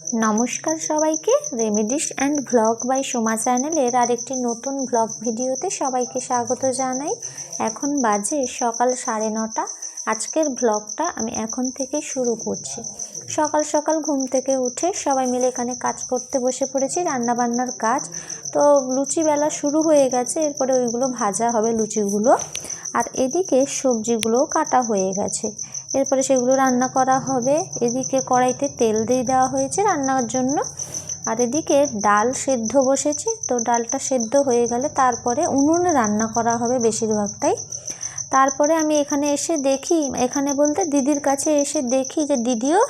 নমস্কার সবাইকে। Remedies and vlog by Soma চ্যানেলের আরেকটি নতুন ভ্লগ ভিডিওতে সবাইকে স্বাগত জানাই। এখন বাজে সকাল সাড়ে নটা। আজকের ভ্লগটা আমি এখন থেকে শুরু করছি। সকাল সকাল ঘুম থেকে উঠে সবাই মিলে এখানে কাজ করতে বসে পড়েছি, রান্নাবান্নার কাজ। তো লুচি বেলা শুরু হয়ে গেছে, এরপরে ওইগুলো ভাজা হবে লুচিগুলো। আর এদিকে সবজিগুলোও কাটা হয়ে গেছে। এরপরে সেগুলো রান্না করা হবে। এদিকে কড়াইতে তেল দিয়ে দেওয়া হয়েছে রান্নার জন্য। আর এদিকে ডাল সেদ্ধ বসেছে। তো ডালটা সেদ্ধ হয়ে গেলে তারপরে উনুনে রান্না করা হবে বেশিরভাগটাই। তারপরে আমি এখানে এসে দেখি, এখানে বলতে দিদির কাছে এসে দেখি যে দিদিও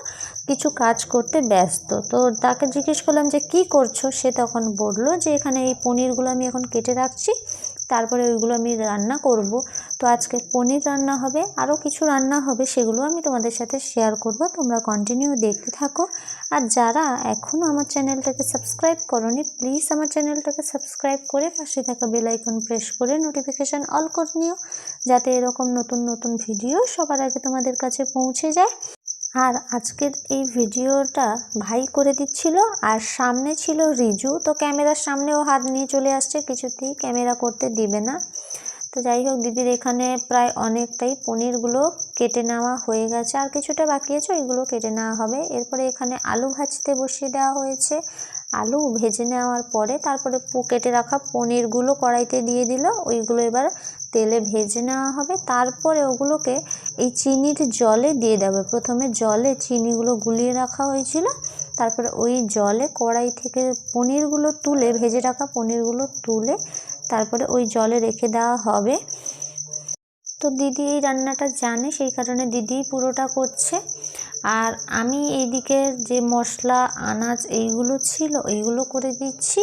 কিছু কাজ করতে ব্যস্ত। তো তাকে জিজ্ঞেস করলাম যে, কি করছ? সে তখন বলল যে, এখানে এই পনিরগুলো আমি এখন কেটে রাখছি। তারপরে ওইগুলো আমি রান্না করব। তো আজকে পনির রান্না হবে, আরও কিছু রান্না হবে, সেগুলো আমি তোমাদের সাথে শেয়ার করব। তোমরা কন্টিনিউ দেখতে থাকো। আর যারা এখনও আমার চ্যানেলটাকে সাবস্ক্রাইব করনি প্লিজ আমার চ্যানেলটাকে সাবস্ক্রাইব করে পাশে থাকা বেল আইকন প্রেস করে নোটিফিকেশান অল করে নিও, যাতে এরকম নতুন নতুন ভিডিও সবার আগে তোমাদের কাছে পৌঁছে যায়। আর আজকের এই ভিডিওটা ভাই করে দিচ্ছিল, আর সামনে ছিল রিজু। তো ক্যামেরার সামনেও হাত নিয়ে চলে আসছে, কিছুতেই ক্যামেরা করতে দিবে না। তো যাই হোক, দিদির এখানে প্রায় অনেকটাই পনিরগুলো কেটে নেওয়া হয়ে গেছে। আর কিছুটা বাকি আছে, ওইগুলো কেটে নেওয়া হবে। এরপরে এখানে আলু ভাজতে বসিয়ে দেওয়া হয়েছে। আলু ভেজে নেওয়ার পরে তারপরে কেটে রাখা পনিরগুলো কড়াইতে দিয়ে দিল। ওইগুলো এবার তেলে ভেজে নেওয়া হবে। তারপরে ওগুলোকে এই চিনির জলে দিয়ে দেবে। প্রথমে জলে চিনিগুলো গুলিয়ে রাখা হয়েছিল। তারপরে ওই জলে কড়াই থেকে পনিরগুলো তুলে, ভেজে রাখা পনিরগুলো তুলে তারপরে ওই জলে রেখে দেওয়া হবে। তো দিদি এই রান্নাটা জানে, সেই কারণে দিদি পুরোটা করছে। আর আমি এইদিকে যে মশলা, আনাজ এইগুলো ছিল, এইগুলো করে দিচ্ছি।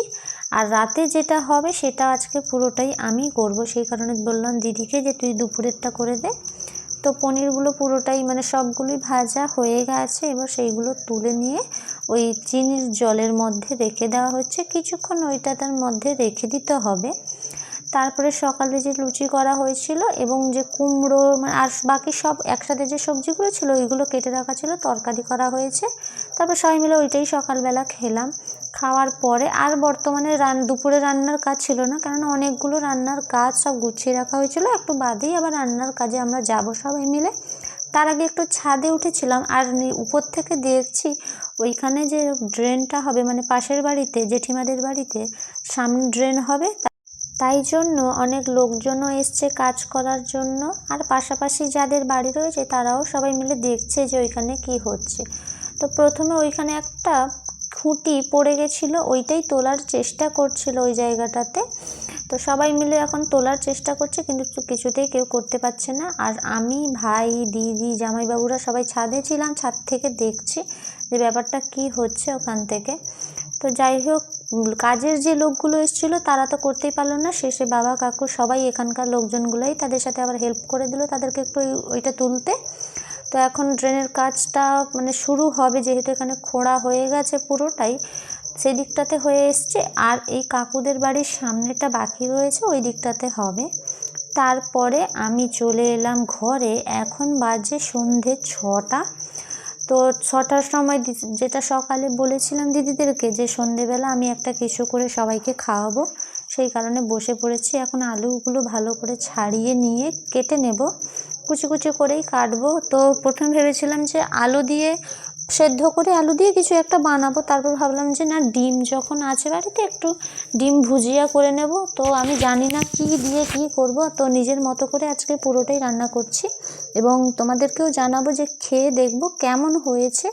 আর রাতে যেটা হবে সেটা আজকে পুরোটাই আমি করব। সেই কারণে বললাম দিদিকে যে তুই দুপুরেরটা করে দে। তো পনিরগুলো পুরোটাই মানে সবগুলোই ভাজা হয়ে গেছে। এবার সেইগুলো তুলে নিয়ে ওই চিনির জলের মধ্যে রেখে দেওয়া হচ্ছে। কিছুক্ষণ ওইটা তার মধ্যে রেখে দিতে হবে। তারপরে সকালে যে লুচি করা হয়েছিল এবং যে কুমড়ো মানে আর বাকি সব একসাথে যে সবজিগুলো ছিল ওইগুলো কেটে রাখা ছিল, তরকারি করা হয়েছে। তারপর সবাই মিলে ওইটাই সকালবেলা খেলাম। খাওয়ার পরে, আর বর্তমানে রান, দুপুরে রান্নার কাজ ছিল না, কেননা অনেকগুলো রান্নার কাজ সব গুছিয়ে রাখা হয়েছিল। একটু বাদেই আবার রান্নার কাজে আমরা যাব সবাই মিলে। তার আগে একটু ছাদে উঠেছিলাম, আর উপর থেকে দেখছি ওইখানে যে ড্রেনটা হবে মানে পাশের বাড়িতে, জেঠিমাদের বাড়িতে, সামনে ড্রেন হবে। তাই জন্য অনেক লোকজনও এসছে কাজ করার জন্য, আর পাশাপাশি যাদের বাড়ি রয়েছে, তারাও সবাই মিলে দেখছে যে ওইখানে কি হচ্ছে। তো প্রথমে ওইখানে একটা খুঁটি পড়ে গেছিল, ওইটাই তোলার চেষ্টা করছিল ওই জায়গাটাতে। তো সবাই মিলে এখন তোলার চেষ্টা করছে, কিন্তু কিছুতেই কেউ করতে পারছে না। আর আমি, ভাই, দিদি, জামাইবাবুরা সবাই ছাদে ছিলাম, ছাদ থেকে দেখছি যে ব্যাপারটা কি হচ্ছে ওখান থেকে। তো যাই হোক, কাজের যে লোকগুলো এসেছিল, তারা তো করতেই পারল না। শেষে বাবা, কাকু সবাই এখানকার লোকজনগুলোই তাদের সাথে আবার হেল্প করে দিল, তাদেরকে একটু ওইটা তুলতে। তো এখন ড্রেনের কাজটা মানে শুরু হবে, যেহেতু এখানে খোঁড়া হয়ে গেছে পুরোটাই, সেদিকটাতে হয়ে এসছে। আর এই কাকুদের বাড়ির সামনেটা বাকি রয়েছে, ওই দিকটাতে হবে। তারপরে আমি চলে এলাম ঘরে। এখন বাজে সন্ধে ছটা। তো ছটার সময় যেটা সকালে বলেছিলাম দিদিদেরকে যে সন্ধেবেলা আমি একটা কিছু করে সবাইকে খাওয়াবো, সেই কারণে বসে পড়েছি। এখন আলুগুলো ভালো করে ছাড়িয়ে নিয়ে কেটে নেব। কুচি কুচি করেই কাটবো। তো প্রথম ভেবেছিলাম যে আলু দিয়ে সেদ্ধ করে আলু দিয়ে কিছু একটা বানাবো। তারপর ভাবলাম যে না, ডিম যখন আছে বাড়িতে একটু ডিম ভুজিয়া করে নেব। তো আমি জানি না কি দিয়ে কি করব। তো নিজের মতো করে আজকে পুরোটাই রান্না করছি এবং তোমাদেরকেও জানাব যে খেয়ে দেখব কেমন হয়েছে।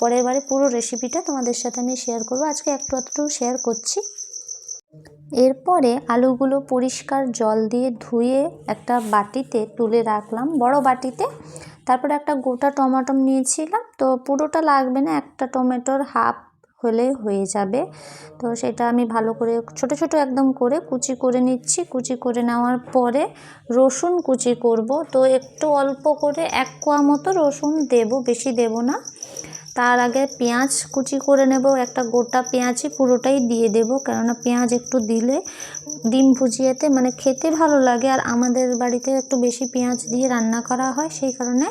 পরের বারে পুরো রেসিপিটা তোমাদের সাথে আমি শেয়ার করব। আজকে একটু একটু শেয়ার করছি। এরপরে আলুগুলো পরিষ্কার জল দিয়ে ধুয়ে একটা বাটিতে তুলে রাখলাম, বড় বাটিতে। তারপরে একটা গোটা টমেটো নিয়েছিলাম, তো পুরোটা লাগবে না, একটা টমেটোর হাফ হলে হয়ে যাবে। তো সেটা আমি ভালো করে ছোট ছোট একদম করে কুচি করে নিচ্ছি। কুচি করে নেওয়ার পরে রসুন কুচি করব, তো একটু অল্প করে এক কোয়া মতো রসুন দেব, বেশি দেব না। তার আগে পেঁয়াজ কুচি করে নেব, একটা গোটা পেঁয়াজই পুরোটাই দিয়ে দেব। কেননা পেঁয়াজ একটু দিলে ডিম ভুজিয়াতে মানে খেতে ভালো লাগে। আর আমাদের বাড়িতে একটু বেশি পেঁয়াজ দিয়ে রান্না করা হয়, সেই কারণে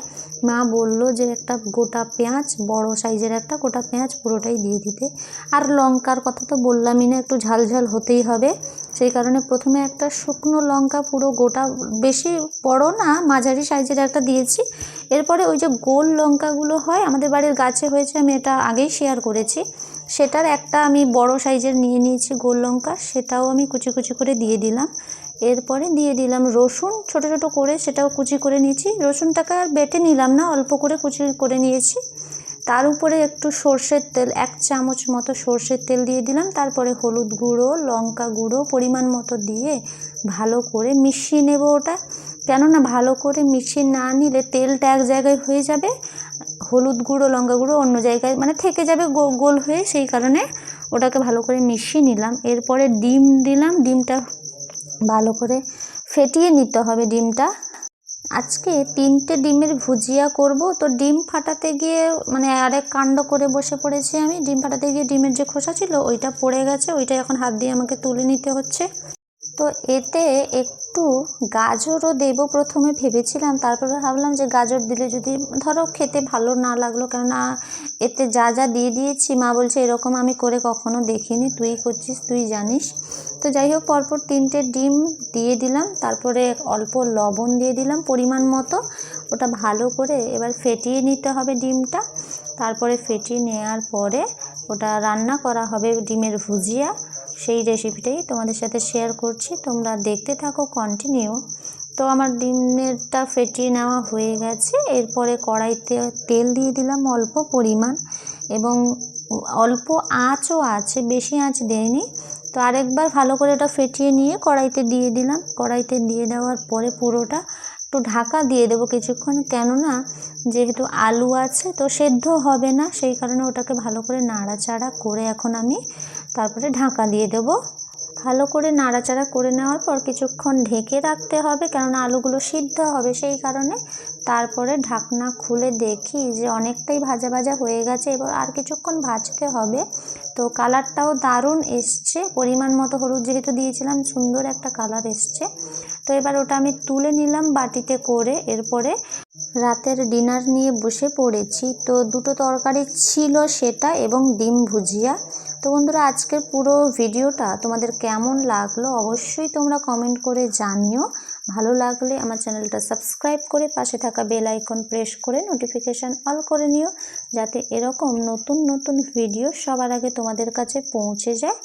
মা বলল যে একটা গোটা পেঁয়াজ, বড় সাইজের একটা গোটা পেঁয়াজ পুরোটাই দিয়ে দিতে। আর লঙ্কার কথা তো বললামই না, একটু ঝাল ঝাল হতেই হবে। সেই কারণে প্রথমে একটা শুকনো লঙ্কা পুরো গোটা, বেশি বড় না, মাঝারি সাইজের একটা দিয়েছি। এরপরে ওই যে গোল লঙ্কাগুলো হয়, আমাদের বাড়ির গাছে হয়েছে, আমি এটা আগেই শেয়ার করেছি। সেটার একটা আমি বড় সাইজের নিয়ে নিয়েছি গোল লঙ্কা, সেটাও আমি কুচি কুচি করে দিয়ে দিলাম। এরপরে দিয়ে দিলাম রসুন, ছোট ছোট করে সেটাও কুচি করে নিয়েছি। রসুনটাকে আর বেটে নিলাম না, অল্প করে কুচি করে নিয়েছি। তার উপরে একটু সর্ষের তেল, এক চামচ মতো সর্ষের তেল দিয়ে দিলাম। তারপরে হলুদ গুঁড়ো, লঙ্কা গুঁড়ো পরিমাণ মতো দিয়ে ভালো করে মিশিয়ে নেব ওটা। কেননা ভালো করে মিশিয়ে না নিলে তেলটা এক জায়গায় হয়ে যাবে, হলুদ গুঁড়ো, লঙ্কা গুঁড়ো অন্য জায়গায় মানে থেকে যাবে গোল হয়ে সেই কারণে ওটাকে ভালো করে মিশিয়ে নিলাম। এরপরে ডিম দিলাম, ডিমটা ভালো করে ফেটিয়ে নিতে হবে ডিমটা। আজকে তিনটে ডিমের ভুজিয়া করব। তো ডিম ফাটাতে গিয়ে মানে আরেক কাণ্ড করে বসে পড়েছি আমি। ডিম ফাটাতে গিয়ে ডিমের যে খোসা ছিল, ওইটা পড়ে গেছে। ওইটা এখন হাত দিয়ে আমাকে তুলে নিতে হচ্ছে। তো এতে একটু গাজরও দেবো প্রথমে ভেবেছিলাম, তারপরে ভাবলাম যে গাজর দিলে যদি, ধরো খেতে ভালো না লাগল, কেননা এতে যা যা দিয়ে দিয়েছি, মা বলছে এরকম আমি করে কখনো দেখিনি, তুই করছিস, তুই জানিস। তো যাই হোক, পরপর তিনটে ডিম দিয়ে দিলাম, তারপরে অল্প লবণ দিয়ে দিলাম পরিমাণ মতো, ওটা ভালো করে এবার ফেটিয়ে নিতে হবে ডিমটা। তারপরে ফেটিয়ে নেওয়ার পরে ওটা রান্না করা হবে ডিমের ভুজিয়া। সেই রেসিপিটাই তোমাদের সাথে শেয়ার করছি। তোমরা দেখতে থাকো কন্টিনিউ তো আমার ডিমেরটা ফেটিয়ে নেওয়া হয়ে গেছে। এরপরে কড়াইতে তেল দিয়ে দিলাম অল্প পরিমাণ এবং অল্প আঁচও আছে, বেশি আঁচ দেয়নি। তো আরেকবার ভালো করে ওটা ফেটিয়ে নিয়ে কড়াইতে দিয়ে দিলাম। কড়াইতে দিয়ে দেওয়ার পরে পুরোটা একটু ঢাকা দিয়ে দেবো কিছুক্ষণ। কেননা যেহেতু আলু আছে, তো সেদ্ধ হবে না, সেই কারণে ওটাকে ভালো করে নাড়াচাড়া করে এখন আমি তারপরে ঢাকা দিয়ে দেবো। ভালো করে নাড়াচাড়া করে নেওয়ার পর কিছুক্ষণ ঢেকে রাখতে হবে কেননা আলুগুলো সিদ্ধ হবে সেই কারণে। তারপরে ঢাকনা খুলে দেখি যে অনেকটাই ভাজা ভাজা হয়ে গেছে, এবার আর কিছুক্ষণ ভাজতে হবে। তো কালারটাও দারুণ এসছে, পরিমাণ মতো হলুদ যেহেতু দিয়েছিলাম, সুন্দর একটা কালার এসছে। তো এবার ওটা আমি তুলে নিলাম বাটিতে করে, এরপরে রাতের ডিনার নিয়ে বসে পড়েছি। তো দুটো তরকারি ছিল সেটা এবং ডিম ভুজিয়া। তো বন্ধুরা, আজকের পুরো ভিডিওটা তোমাদের কেমন লাগল অবশ্যই তোমরা কমেন্ট করে জানিও। ভালো লাগলে আমার চ্যানেলটা সাবস্ক্রাইব করে পাশে থাকা বেল আইকন প্রেস করে নোটিফিকেশান অল করে নিও, যাতে এরকম নতুন নতুন ভিডিও সবার আগে তোমাদের কাছে পৌঁছে যায়।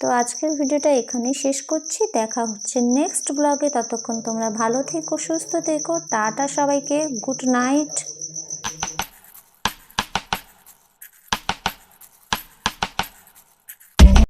তো আজকের ভিডিওটা এখানেই শেষ করছি। দেখা হচ্ছে নেক্সট ব্লগে ততক্ষণ তোমরা ভালো থেকো, সুস্থ থেকো। টাটা সবাইকে। Good night